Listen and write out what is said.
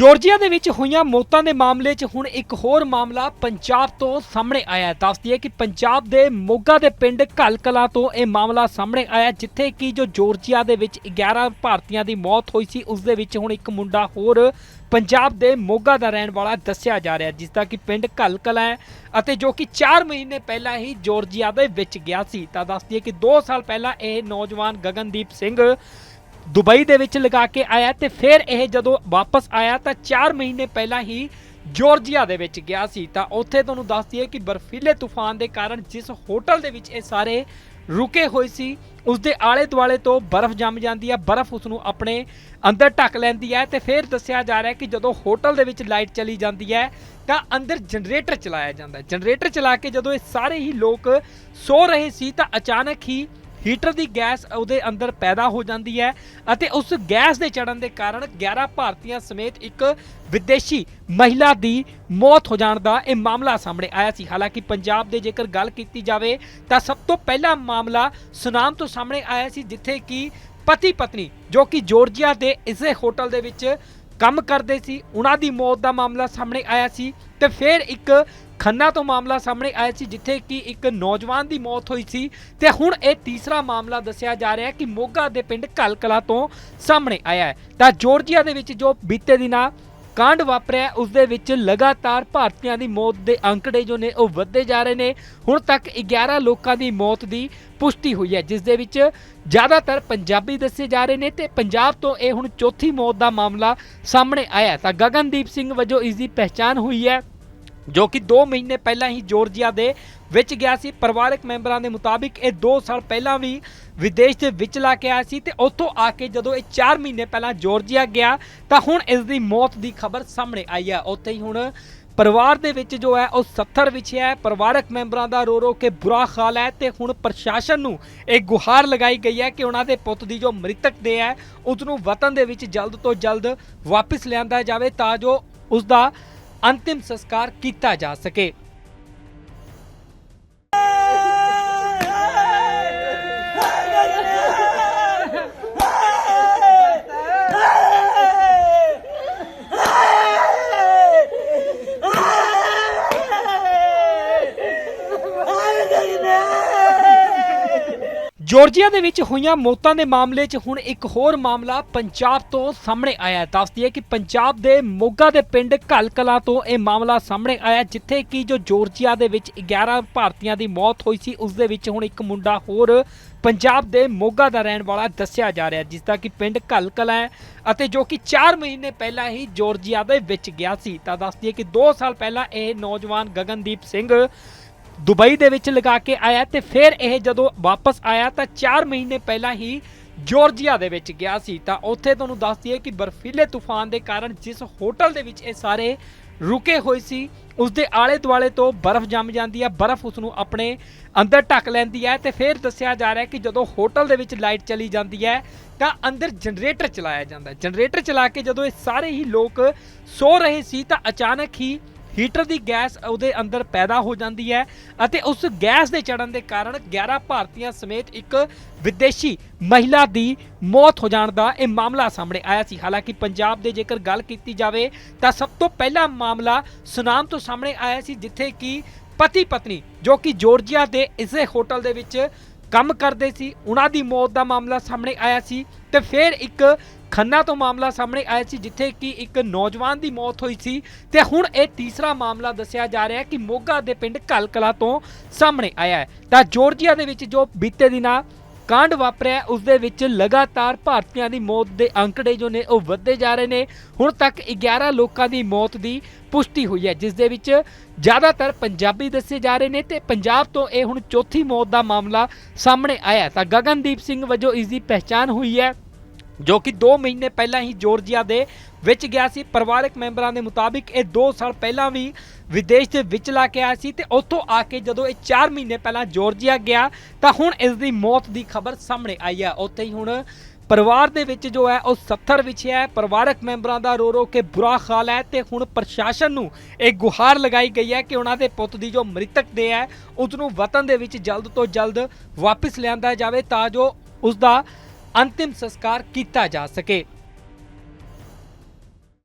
ਜੋਰਜੀਆ ਦੇ ਵਿੱਚ ਹੋਈਆਂ ਮੌਤਾਂ ਦੇ ਮਾਮਲੇ 'ਚ ਹੁਣ ਇੱਕ ਹੋਰ ਮਾਮਲਾ ਪੰਜਾਬ ਤੋਂ ਸਾਹਮਣੇ ਆਇਆ ਹੈ। ਦੱਸਦੀ ਹੈ ਕਿ ਪੰਜਾਬ ਦੇ ਮੋਗਾ ਦੇ ਪਿੰਡ ਘਲਕਲਾ ਤੋਂ ਇਹ ਮਾਮਲਾ ਸਾਹਮਣੇ ਆਇਆ ਜਿੱਥੇ ਕਿ ਜੋ ਜਾਰਜੀਆ ਦੇ ਵਿੱਚ 11 ਭਾਰਤੀਆਂ ਦੀ ਮੌਤ ਹੋਈ ਸੀ, ਉਸ ਦੇ ਵਿੱਚ ਹੁਣ ਇੱਕ ਮੁੰਡਾ ਹੋਰ ਪੰਜਾਬ ਦੇ ਮੋਗਾ ਦਾ ਰਹਿਣ ਵਾਲਾ ਦੱਸਿਆ ਜਾ ਰਿਹਾ ਜਿਸ ਦਾ ਕਿ ਪਿੰਡ ਘਲਕਲਾ ਹੈ ਅਤੇ ਜੋ ਕਿ 4 ਮਹੀਨੇ ਪਹਿਲਾਂ ਹੀ ਜੋਰਜੀਆ ਦੇ ਵਿੱਚ ਗਿਆ ਸੀ। ਤਾਂ ਦੱਸਦੀ ਹੈ ਕਿ 2 ਸਾਲ ਪਹਿਲਾਂ ਇਹ ਨੌਜਵਾਨ ਗਗਨਦੀਪ ਸਿੰਘ ਦੁਬਈ ਦੇ ਵਿੱਚ ਲਗਾ ਕੇ ਆਇਆ ਤੇ ਫਿਰ ਇਹ ਜਦੋਂ ਵਾਪਸ ਆਇਆ ਤਾਂ 4 ਮਹੀਨੇ ਪਹਿਲਾਂ ਹੀ ਜਾਰਜੀਆ ਦੇ ਵਿੱਚ ਗਿਆ ਸੀ। ਤਾਂ ਉੱਥੇ ਤੁਹਾਨੂੰ ਦੱਸ ਦਈਏ ਕਿ ਬਰਫੀਲੇ ਤੂਫਾਨ ਦੇ ਕਾਰਨ ਜਿਸ ਹੋਟਲ ਦੇ ਵਿੱਚ ਇਹ ਸਾਰੇ ਰੁਕੇ ਹੋਏ ਸੀ ਉਸ ਦੇ ਆਲੇ ਦੁਆਲੇ ਤੋਂ ਬਰਫ਼ ਜੰਮ ਜਾਂਦੀ ਹੈ, ਬਰਫ਼ ਉਸ ਨੂੰ ਆਪਣੇ ਅੰਦਰ ਢੱਕ ਲੈਂਦੀ ਹੈ ਤੇ ਫਿਰ ਦੱਸਿਆ ਜਾ ਰਿਹਾ ਹੈ ਕਿ ਜਦੋਂ ਹੋਟਲ ਦੇ ਵਿੱਚ ਲਾਈਟ ਚਲੀ ਜਾਂਦੀ ਹੈ ਤਾਂ ਅੰਦਰ ਜਨਰੇਟਰ ਚਲਾਇਆ ਜਾਂਦਾ ਹੈ। ਜਨਰੇਟਰ ਚਲਾ ਕੇ ਜਦੋਂ ਇਹ ਸਾਰੇ ਹੀ ਲੋਕ ਸੋ ਰਹੇ ਸੀ ਤਾਂ ਅਚਾਨਕ ਹੀ ਹੀਟਰ ਦੀ ਗੈਸ ਉਹਦੇ ਅੰਦਰ ਪੈਦਾ ਹੋ ਜਾਂਦੀ ਹੈ ਅਤੇ ਉਸ ਗੈਸ ਦੇ ਚੜਨ ਦੇ ਕਾਰਨ 11 ਭਾਰਤੀਆਂ ਸਮੇਤ ਇੱਕ ਵਿਦੇਸ਼ੀ ਮਹਿਲਾ ਦੀ ਮੌਤ ਹੋ ਜਾਣ ਦਾ ਇਹ ਮਾਮਲਾ ਸਾਹਮਣੇ ਆਇਆ ਸੀ। ਹਾਲਾਂਕਿ ਪੰਜਾਬ ਦੇ ਜੇਕਰ ਗੱਲ ਕੀਤੀ ਜਾਵੇ ਤਾਂ ਸਭ ਤੋਂ ਪਹਿਲਾ ਮਾਮਲਾ ਸੁਨਾਮ ਤੋਂ ਸਾਹਮਣੇ ਆਇਆ ਸੀ, ਜਿੱਥੇ ਕਿ ਪਤੀ ਪਤਨੀ ਜੋ ਕਿ ਜੋਰਜੀਆ ਦੇ ਇਸੇ ਹੋਟਲ ਦੇ ਵਿੱਚ ਕੰਮ ਕਰਦੇ ਸੀ, ਉਹਨਾਂ ਦੀ ਮੌਤ ਦਾ ਮਾਮਲਾ ਸਾਹਮਣੇ ਆਇਆ ਸੀ ਤੇ ਫਿਰ ਇੱਕ ਖੰਨਾ ਤੋਂ ਮਾਮਲਾ ਸਾਹਮਣੇ ਆਇਆ ਸੀ ਜਿੱਥੇ ਕਿ ਇੱਕ ਨੌਜਵਾਨ ਦੀ ਮੌਤ ਹੋਈ ਸੀ ਤੇ ਹੁਣ ਇਹ ਤੀਸਰਾ ਮਾਮਲਾ ਦੱਸਿਆ ਜਾ ਰਿਹਾ ਹੈ ਕਿ ਮੋਗਾ ਦੇ ਪਿੰਡ ਕਲਕਲਾ ਤੋਂ ਸਾਹਮਣੇ ਆਇਆ ਹੈ। ਤਾਂ ਜੋਰਜੀਆ ਦੇ ਵਿੱਚ ਜੋ ਬੀਤੇ ਦਿਨਾਂ ਕਾਂਡ ਵਾਪਰਿਆ ਹੈ, ਉਸ ਦੇ ਵਿੱਚ ਲਗਾਤਾਰ ਭਾਰਤੀਆਂ ਦੀ ਮੌਤ ਦੇ ਅੰਕੜੇ ਜੋ ਨੇ ਉਹ ਵੱਧਦੇ ਜਾ ਰਹੇ ਨੇ। ਹੁਣ ਤੱਕ 11 ਲੋਕਾਂ ਦੀ ਮੌਤ ਦੀ ਪੁਸ਼ਟੀ ਹੋਈ ਹੈ ਜਿਸ ਦੇ ਵਿੱਚ ਜ਼ਿਆਦਾਤਰ ਪੰਜਾਬੀ ਦੱਸੇ ਜਾ ਰਹੇ ਨੇ ਤੇ ਪੰਜਾਬ ਤੋਂ ਇਹ ਹੁਣ ਚੌਥੀ ਮੌਤ ਦਾ ਮਾਮਲਾ ਸਾਹਮਣੇ ਆਇਆ ਤਾਂ ਗਗਨਦੀਪ ਸਿੰਘ ਵਜੋਂ ਇਸ ਦੀ ਪਹਿਚਾਣ ਹੋਈ ਹੈ। ਜੋ ਕਿ 2 ਮਹੀਨੇ ਪਹਿਲਾਂ ਹੀ ਜੋਰਜੀਆ ਦੇ ਵਿੱਚ ਗਿਆ ਸੀ। ਪਰਿਵਾਰਕ ਮੈਂਬਰਾਂ ਦੇ ਮੁਤਾਬਿਕ ਇਹ 2 ਸਾਲ ਪਹਿਲਾਂ ਵੀ ਵਿਦੇਸ਼ ਦੇ ਵਿੱਚ ਲਾ ਕੇ ਆਇਆ ਸੀ ਤੇ ਉੱਥੋਂ ਆ ਕੇ ਜਦੋਂ ਇਹ 4 ਮਹੀਨੇ ਪਹਿਲਾਂ ਜੋਰਜੀਆ ਗਿਆ, ਤਾਂ ਹੁਣ ਇਸ ਦੀ ਮੌਤ ਦੀ ਖਬਰ ਸਾਹਮਣੇ ਆਈ ਹੈ। ਉੱਥੇ ਹੀ ਹੁਣ ਪਰਿਵਾਰ ਦੇ ਵਿੱਚ ਜੋ ਹੈ, ਉਹ 70 ਵਿਛਿਆ ਹੈ। ਪਰਿਵਾਰਕ ਮੈਂਬਰਾਂ ਦਾ ਰੋ ਰੋ ਕੇ ਬੁਰਾ ਹਾਲ ਹੈ ਤੇ ਹੁਣ ਪ੍ਰਸ਼ਾਸਨ ਨੂੰ ਇਹ ਗੁਹਾਰ ਲਗਾਈ ਗਈ ਹੈ ਕਿ ਉਹਨਾਂ ਦੇ ਪੁੱਤ ਦੀ ਜੋ ਮ੍ਰਿਤਕ ਦੇ ਹੈ ਉਸ ਨੂੰ ਵਤਨ ਦੇ ਵਿੱਚ ਜਲਦ ਤੋਂ ਜਲਦ ਵਾਪਸ ਲਿਆਂਦਾ ਜਾਵੇ ਤਾਂ ਜੋ ਉਸ ਦਾ ਅੰਤਿਮ ਸੰਸਕਾਰ ਕੀਤਾ ਜਾ ਸਕੇ। ਜੋਰਜੀਆ ਦੇ ਵਿੱਚ ਹੋਈਆਂ ਮੌਤਾਂ ਦੇ ਮਾਮਲੇ 'ਚ ਹੁਣ ਇੱਕ ਹੋਰ ਮਾਮਲਾ ਪੰਜਾਬ ਤੋਂ ਸਾਹਮਣੇ ਆਇਆ ਹੈ। ਦੱਸਦੀ ਹੈ ਕਿ ਪੰਜਾਬ ਦੇ ਮੋਗਾ ਦੇ ਪਿੰਡ ਘਲਕਲਾ ਤੋਂ ਇਹ ਮਾਮਲਾ ਸਾਹਮਣੇ ਆਇਆ, ਜਿੱਥੇ ਕਿ ਜੋ ਜਾਰਜੀਆ ਦੇ ਵਿੱਚ 11 ਭਾਰਤੀਆਂ ਦੀ ਮੌਤ ਹੋਈ ਸੀ, ਉਸ ਦੇ ਵਿੱਚ ਹੁਣ ਇੱਕ ਮੁੰਡਾ ਹੋਰ ਪੰਜਾਬ ਦੇ ਮੋਗਾ ਦਾ ਰਹਿਣ ਵਾਲਾ ਦੱਸਿਆ ਜਾ ਰਿਹਾ ਜਿਸ ਦਾ ਕਿ ਪਿੰਡ ਘਲਕਲਾ ਹੈ ਅਤੇ ਜੋ ਕਿ 4 ਮਹੀਨੇ ਪਹਿਲਾਂ ਹੀ ਜੋਰਜੀਆ ਦੇ ਵਿੱਚ ਗਿਆ ਸੀ। ਤਾਂ ਦੱਸਦੀ ਹੈ ਕਿ 2 ਸਾਲ ਪਹਿਲਾਂ ਇਹ ਨੌਜਵਾਨ ਗਗਨਦੀਪ ਸਿੰਘ ਦੁਬਈ ਦੇ ਵਿੱਚ ਲਗਾ ਕੇ ਆਇਆ ਤੇ ਫਿਰ ਇਹ ਜਦੋਂ ਵਾਪਸ ਆਇਆ ਤਾਂ 4 ਮਹੀਨੇ ਪਹਿਲਾਂ ਹੀ ਜਾਰਜੀਆ ਦੇ ਵਿੱਚ ਗਿਆ ਸੀ। ਤਾਂ ਉੱਥੇ ਤੁਹਾਨੂੰ ਦੱਸ ਦਈਏ ਕਿ ਬਰਫੀਲੇ ਤੂਫਾਨ ਦੇ ਕਾਰਨ ਜਿਸ ਹੋਟਲ ਦੇ ਵਿੱਚ ਇਹ ਸਾਰੇ ਰੁਕੇ ਹੋਏ ਸੀ, ਉਸ ਦੇ ਆਲੇ ਦੁਆਲੇ ਤੋਂ ਬਰਫ਼ ਜੰਮ ਜਾਂਦੀ ਹੈ, ਬਰਫ਼ ਉਸ ਨੂੰ ਆਪਣੇ ਅੰਦਰ ਢੱਕ ਲੈਂਦੀ ਹੈ ਤੇ ਫਿਰ ਦੱਸਿਆ ਜਾ ਰਿਹਾ ਹੈ ਕਿ ਜਦੋਂ ਹੋਟਲ ਦੇ ਵਿੱਚ ਲਾਈਟ ਚਲੀ ਜਾਂਦੀ ਹੈ ਤਾਂ ਅੰਦਰ ਜਨਰੇਟਰ ਚਲਾਇਆ ਜਾਂਦਾ ਜਨਰੇਟਰ ਚਲਾ ਕੇ ਜਦੋਂ ਇਹ ਸਾਰੇ ਹੀ ਲੋਕ ਸੋ ਰਹੇ ਸੀ ਤਾਂ ਅਚਾਨਕ ਹੀ ਹੀਟਰ ਦੀ ਗੈਸ ਉਹਦੇ ਅੰਦਰ ਪੈਦਾ ਹੋ ਜਾਂਦੀ ਹੈ ਅਤੇ ਉਸ ਗੈਸ ਦੇ ਚੜਨ ਦੇ ਕਾਰਨ 11 ਭਾਰਤੀਆਂ ਸਮੇਤ ਇੱਕ ਵਿਦੇਸ਼ੀ ਮਹਿਲਾ ਦੀ ਮੌਤ ਹੋ ਜਾਣ ਦਾ ਇਹ ਮਾਮਲਾ ਸਾਹਮਣੇ ਆਇਆ ਸੀ। ਹਾਲਾਂਕਿ ਪੰਜਾਬ ਦੇ ਜੇਕਰ ਗੱਲ ਕੀਤੀ ਜਾਵੇ ਤਾਂ ਸਭ ਤੋਂ ਪਹਿਲਾ ਮਾਮਲਾ ਸੁਨਾਮ ਤੋਂ ਸਾਹਮਣੇ ਆਇਆ ਸੀ, ਜਿੱਥੇ ਕਿ ਪਤੀ ਪਤਨੀ ਜੋ ਕਿ ਜੋਰਜੀਆ ਦੇ ਇਸੇ ਹੋਟਲ ਦੇ ਵਿੱਚ ਕੰਮ ਕਰਦੇ ਸੀ, ਉਹਨਾਂ ਦੀ ਮੌਤ ਦਾ ਮਾਮਲਾ ਸਾਹਮਣੇ ਆਇਆ ਸੀ ਤੇ ਫਿਰ ਇੱਕ ਖੰਨਾ ਤੋਂ ਮਾਮਲਾ ਸਾਹਮਣੇ ਆਇਆ ਸੀ, ਜਿੱਥੇ ਕਿ ਇੱਕ ਨੌਜਵਾਨ ਦੀ ਮੌਤ ਹੋਈ ਸੀ ਤੇ ਹੁਣ ਇਹ ਤੀਸਰਾ ਮਾਮਲਾ ਦੱਸਿਆ ਜਾ ਰਿਹਾ ਹੈ ਕਿ ਮੋਗਾ ਦੇ ਪਿੰਡ ਕਲਕਲਾ ਤੋਂ ਸਾਹਮਣੇ ਆਇਆ ਹੈ। ਤਾਂ ਜੋਰਜੀਆ ਦੇ ਵਿੱਚ ਜੋ ਬੀਤੇ ਦਿਨਾਂ ਕਾਂਡ ਵਾਪਰਿਆ ਹੈ, ਉਸ ਦੇ ਵਿੱਚ ਲਗਾਤਾਰ ਭਾਰਤੀਆਂ ਦੀ ਮੌਤ ਦੇ ਅੰਕੜੇ ਜੋ ਨੇ ਉਹ ਵੱਧਦੇ ਜਾ ਰਹੇ ਨੇ। ਹੁਣ ਤੱਕ 11 ਲੋਕਾਂ ਦੀ ਮੌਤ ਦੀ ਪੁਸ਼ਟੀ ਹੋਈ ਹੈ ਜਿਸ ਦੇ ਵਿੱਚ ਜ਼ਿਆਦਾਤਰ ਪੰਜਾਬੀ ਦੱਸੇ ਜਾ ਰਹੇ ਨੇ ਤੇ ਪੰਜਾਬ ਤੋਂ ਇਹ ਹੁਣ ਚੌਥੀ ਮੌਤ ਦਾ ਮਾਮਲਾ ਸਾਹਮਣੇ ਆਇਆ ਤਾਂ ਗਗਨਦੀਪ ਸਿੰਘ ਵਜੋਂ ਇਸ ਦੀ ਪਹਿਚਾਣ ਹੋਈ ਹੈ। ਜੋ ਕਿ 2 ਮਹੀਨੇ ਪਹਿਲਾਂ ਹੀ ਜਾਰਜੀਆ ਦੇ ਵਿੱਚ ਗਿਆ ਸੀ। ਪਰਿਵਾਰਕ ਮੈਂਬਰਾਂ ਦੇ ਮੁਤਾਬਿਕ ਇਹ 2 ਸਾਲ ਪਹਿਲਾਂ ਵੀ ਵਿਦੇਸ਼ ਦੇ ਵਿੱਚ ਲਾ ਕੇ ਆਇਆ ਸੀ ਤੇ ਉੱਥੋਂ ਆ ਕੇ ਜਦੋਂ ਇਹ 4 ਮਹੀਨੇ ਪਹਿਲਾਂ ਜਾਰਜੀਆ ਗਿਆ, ਤਾਂ ਹੁਣ ਇਸ ਦੀ ਮੌਤ ਦੀ ਖਬਰ ਸਾਹਮਣੇ ਆਈ ਹੈ। ਉੱਥੇ ਹੀ ਹੁਣ ਪਰਿਵਾਰ ਦੇ ਵਿੱਚ ਜੋ ਹੈ, ਉਹ 70 ਵਿਛਿਆ ਹੈ। ਪਰਿਵਾਰਕ ਮੈਂਬਰਾਂ ਦਾ ਰੋ ਰੋ ਕੇ ਬੁਰਾ ਹਾਲ ਹੈ ਤੇ ਹੁਣ ਪ੍ਰਸ਼ਾਸਨ ਨੂੰ ਇਹ ਗੁਹਾਰ ਲਗਾਈ ਗਈ ਹੈ ਕਿ ਉਹਨਾਂ ਦੇ ਪੁੱਤ ਦੀ ਜੋ ਮ੍ਰਿਤਕ ਦੇ ਹੈ ਉਸ ਨੂੰ ਵਤਨ ਦੇ ਵਿੱਚ ਜਲਦ ਤੋਂ ਜਲਦ ਵਾਪਸ ਲਿਆਂਦਾ ਜਾਵੇ ਤਾਂ ਜੋ ਉਸ ਦਾ ਅੰਤਿਮ ਸੰਸਕਾਰ ਕੀਤਾ ਜਾ ਸਕੇ।